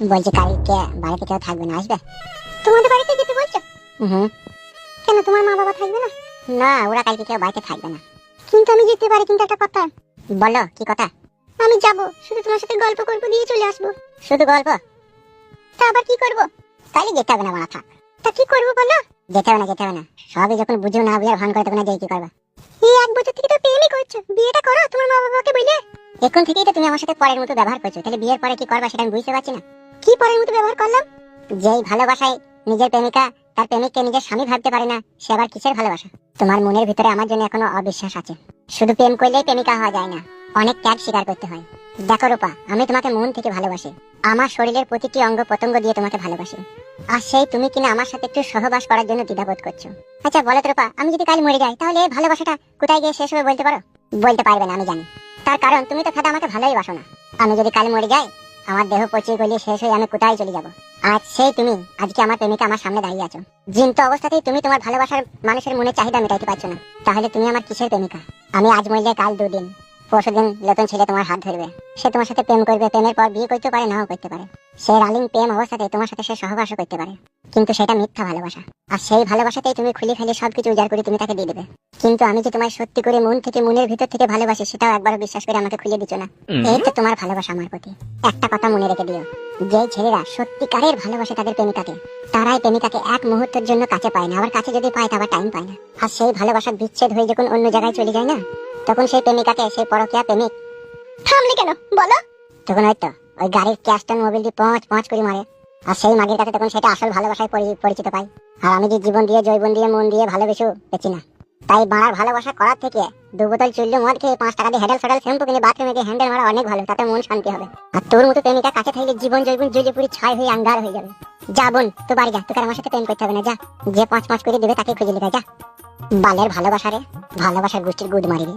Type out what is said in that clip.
বলছি কালকে বাড়িতে কেউ থাকবে না আসবে? তোমাদের বাড়িতে যেতে বলছো? হুম। কেন তোমার মা বাবা থাকবে না? না ওরা কালকে কেউ বাড়িতে থাকবে না। কিন্তু আমি যেতে পারি কিন্তু একটা কথা। বলো কি কথা? আমি যাব শুধু তোমার সাথে গল্প গল্প দিয়ে চলে আসব। শুধু গল্প? তা আবার কি করব? তাইলে যেতে হবে না মাথা থাক। তা কি করব বলো? যেতে হবে না যেতে হবে না। সবই যখন বুঝো না বিয়ার ভান করে তখন যেয়ে কি করবা? এই এক বছর থেকে তো প্রেমই করছ। বিয়েটা করো তোমার মা বাবাকে বলে। এখন থেকেই তো তুমি আমার সাথে পরের মতো ব্যবহার করছ। তাহলে বিয়ের পরে কি করবা সেটা আমি বুঝতে পারছি না। কি পরের মতো ব্যবহার করলাম? যেই ভালোবাসায় নিজের প্রেমিকা তার প্রেমিককে নিজের স্বামী ভাবতে পারে না, সে আবার কিসের ভালোবাসা? তোমার মনের ভিতরে আমার জন্য এখনও অবিশ্বাস আছে। শুধু প্রেম করলেই প্রেমিকা হওয়া যায় না, অনেক ত্যাগ স্বীকার করতে হয়। দেখো রূপা, আমি তোমাকে মন থেকে ভালোবাসি। আমার শরীরের প্রতিটি অঙ্গ প্রত্যঙ্গ দিয়ে তোমাকে ভালোবাসি। আর সেই তুমি কিনা আমার সাথে একটু সহবাস করার জন্য দ্বিধাবোধ করছ। আচ্ছা বলো তো রূপা, আমি যদি কাল মরে যাই, তাহলে এই ভালোবাসাটা কোথায় গিয়ে শেষ হবে বলতে পারো? বলতে পারবে না, আমি জানি। তার কারণ, তুমি তো খাদা আমাকে ভালোই বাসো না। আমি যদি কাল মরে যাই আমার দেহ পচিয়ে গলিয়ে শেষ হয়ে আমি কোথায় চলে যাব? আজ সেই তুমি, আজকে আমার প্রেমিকা আমার সামনে দাঁড়িয়ে আছো। জিন্ত অবস্থাতেই তুমি তোমার ভালোবাসার মানুষের মনে চাহিদা মেটাইতে পারছ না। তাহলে তুমি আমার কিসের প্রেমিকা? আমি আজ মরলে কাল দুদিন। পরশুদিন নতুন ছেলে তোমার হাত ধরবে। সে তোমার সাথে প্রেম করবে প্রেমের পর বিয়ে করতে পারে নাও করতে পারে। সে রালিং প্রেম অবস্থাতে তোমার সাথে সে সহবাসও করতে পারে। কিন্তু সেটা মিথ্যা ভালোবাসা। আর সেই ভালোবাসাতেই তুমি খুলে খালি সবকিছু উজাড় করে তুমি তাকে দিয়ে দেবে। কিন্তু আমি যে তোমায় সত্যি করে মন থেকে মনের ভিতর থেকে ভালোবাসি সেটাও একবারও বিশ্বাস করে আমাকে খুলে দিচ্ছ না। এই তো তোমার ভালোবাসা আমার প্রতি। একটা কথা মনে রেখে দিও। যে ছেলেরা সত্যিকারের ভালোবাসে তাদের প্রেমিকাকে তারাই প্রেমিকাকে এক মুহূর্তের জন্য কাছে পায় না। আবার কাছে যদি পায় তা আবার টাইম পায় না। আর সেই ভালোবাসা বিচ্ছেদ হয়ে যখন অন্য জায়গায় চলে যায় না তখন সেই প্রেমিকাকে, সেই পরকিয়া প্রেমিক। থামলে কেন? বলো। তখন হয়তো ওই গাড়ির ক্যাশটন মোবিল দিয়ে পৌঁছ পৌঁছ করে মারে। আর সেই মাগের কাছে তখন সেটা আসল ভালোবাসায় পরি- পরিচিত পাই। আর আমি যে জীবন দিয়ে, জৈবন দিয়ে, মন দিয়ে ভালোবেসেও পেছি না। তাই বাড়ার ভালোবাসা করার থেকে দু বোতল চুল্ল মদ খেয়ে পাঁচ টাকা দিয়ে হেডেল ফেডেল, শ্যাম্পু কিনে বাথরুমে গিয়ে হ্যান্ডেল মারা অনেক ভালো, তাতে মন শান্তি হবে। আর তোর মতো প্রেমিকা কাছে থাকলে জীবন জৈবন জ্বলে পুরি ছাই হয়ে আন্ধার হয়ে যাবে। যা বোন তো বাড়ি যা, তোকে আমার সাথে প্রেম করতে হবে না, যা। যে পাঁচ পাঁচ করে দেবে তাকে খুঁজে নেবে, যা। বালের ভালোবাসা রে। ভালোবাসার গোষ্ঠীর গুদ মারি রে